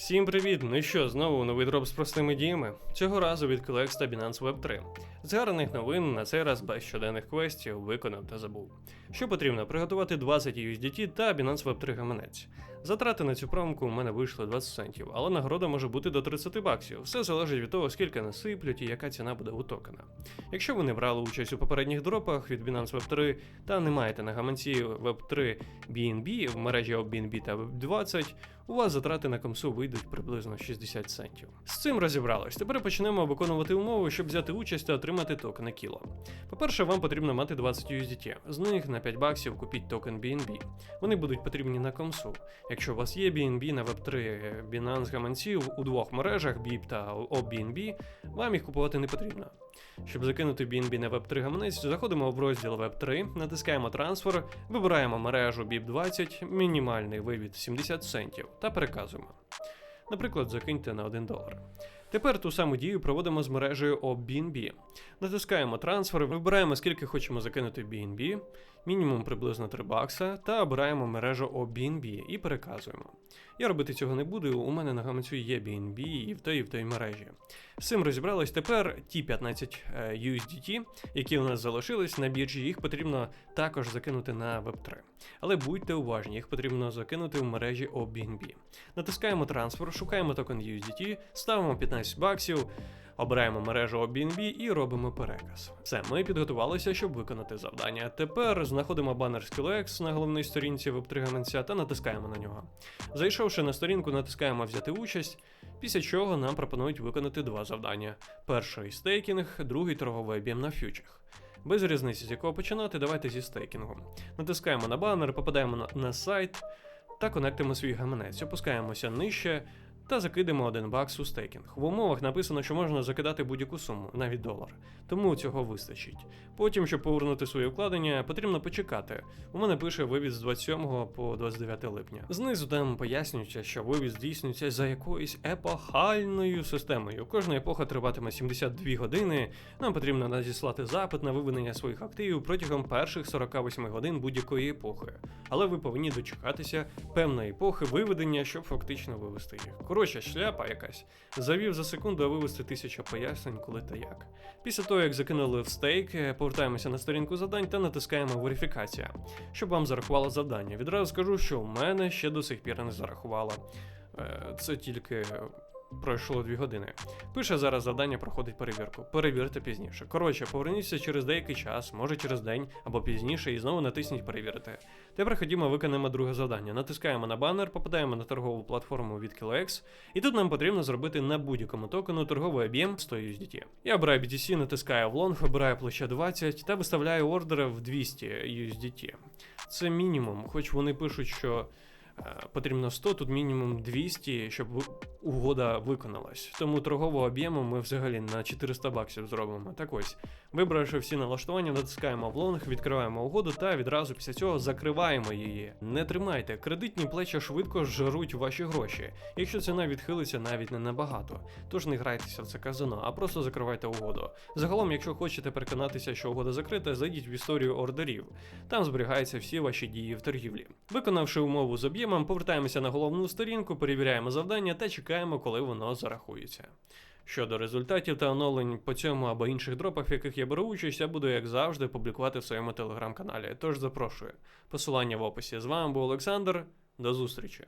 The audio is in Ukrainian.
Всім привіт! Ну що, знову новий дроп з простими діями. Цього разу від Colex та Binance Web 3. З гарних новин на цей раз без щоденних квестів виконав та забув. Що потрібно? Приготувати 20 USDT та Binance Web 3 гаманець. Затрати на цю промку у мене вийшли 20 центів, але нагорода може бути до 30 баксів. Все залежить від того, скільки насиплють і яка ціна буде у токена. Якщо ви не брали участь у попередніх дропах від Binance Web 3 та не маєте на гаманці Web 3 BNB в мережі BNB та Web 20, у вас затрати на комсу вийдуть приблизно 60 центів. З цим розібрались. Тепер почнемо виконувати умови, щоб взяти участь та отримати токени кіло. По-перше, вам потрібно мати 20 USDT. З них на 5 баксів купіть токен BNB. Вони будуть потрібні на комсу. Якщо у вас є BNB на Web3 Binance гаманців у двох мережах BIP та OBNB, вам їх купувати не потрібно. Щоб закинути BNB на Web3 гаманець, заходимо в розділ Web3, натискаємо трансфер, вибираємо мережу BIP20, мінімальний вивід 70 центів та переказуємо. Наприклад, закиньте на 1 долар. Тепер ту саму дію проводимо з мережею OBNB. Натискаємо трансфер, вибираємо скільки хочемо закинути BNB, мінімум приблизно 3 бакса, та обираємо мережу OBNB і переказуємо. Я робити цього не буду, у мене на гаманцю є BNB і в той, і в той мережі. З цим розібрались тепер ті 15 е, USDT, які у нас залишились на біржі, їх потрібно також закинути на Web3. Але будьте уважні, їх потрібно закинути в мережі OBNB. Натискаємо трансфер, шукаємо токен USDT, ставимо 15 баксів. Обираємо мережу OBNB і робимо переказ. Все, ми підготувалися, щоб виконати завдання. Тепер знаходимо банер SkillX на головній сторінці веб-3 гаманця та натискаємо на нього. Зайшовши на сторінку, натискаємо взяти участь, після чого нам пропонують виконати два завдання: перший стейкінг, другий торговий об'єм на фьючах. Без різниці, з якого починати, давайте зі стейкінгу. Натискаємо на банер, попадаємо на, на сайт та конектимо свій гаманець, опускаємося нижче та закидемо один бакс у стейкінг. В умовах написано, що можна закидати будь-яку суму, навіть долар, тому цього вистачить. Потім, щоб повернути своє вкладення, потрібно почекати. У мене пише вивід з 27 по 29 липня. Знизу там пояснюється, що вивід здійснюється за якоюсь епохальною системою. Кожна епоха триватиме 72 години. Нам потрібно надіслати запит на виведення своїх активів протягом перших 48 годин будь-якої епохи. Але ви повинні дочекатися певної епохи виведення, щоб фактично вивести їх. Коротше, шляпа якась. Завів за секунду, вивести тисячу пояснень, коли та як. Після того, як закинули в стейк, е, повертаємося на сторінку задань та натискаємо верифікація, щоб вам зарахувало завдання. Відразу скажу, що в мене ще до сих пір не зарахувало. Е, Це тільки. Пройшло дві години. Пише зараз завдання проходить перевірку. Перевірте пізніше. Коротше, поверніться через деякий час, може через день або пізніше, і знову натисніть перевірити. Тепер ходімо, виконаємо друге завдання. Натискаємо на банер, попадаємо на торгову платформу від KillX, і тут нам потрібно зробити на будь-якому токену торговий об'єм 100 USDT. Я обираю BTC, натискаю в лонг, вибираю площа 20 та виставляю ордери в 200 USDT. Це мінімум, хоч вони пишуть, що. Е, Потрібно 100, тут мінімум 200, щоб угода виконалась. Тому торгового об'єму ми взагалі на 400 баксів зробимо. Так ось, вибравши всі налаштування, натискаємо в лонг, відкриваємо угоду та відразу після цього закриваємо її. Не тримайте, кредитні плечі швидко жруть ваші гроші, якщо ціна відхилиться навіть не набагато. Тож не грайтеся в це казино, а просто закривайте угоду. Загалом, якщо хочете переконатися, що угода закрита, зайдіть в історію ордерів. Там зберігаються всі ваші дії в торгівлі. Виконавши умову з об'ємом, повертаємося на головну сторінку, перевіряємо завдання та чекаємо, коли воно зарахується. Щодо результатів та оновлень по цьому або інших дропах, в яких я беру участь, я буду, як завжди, публікувати в своєму телеграм-каналі. Тож запрошую. Посилання в описі. З вами був Олександр. До зустрічі!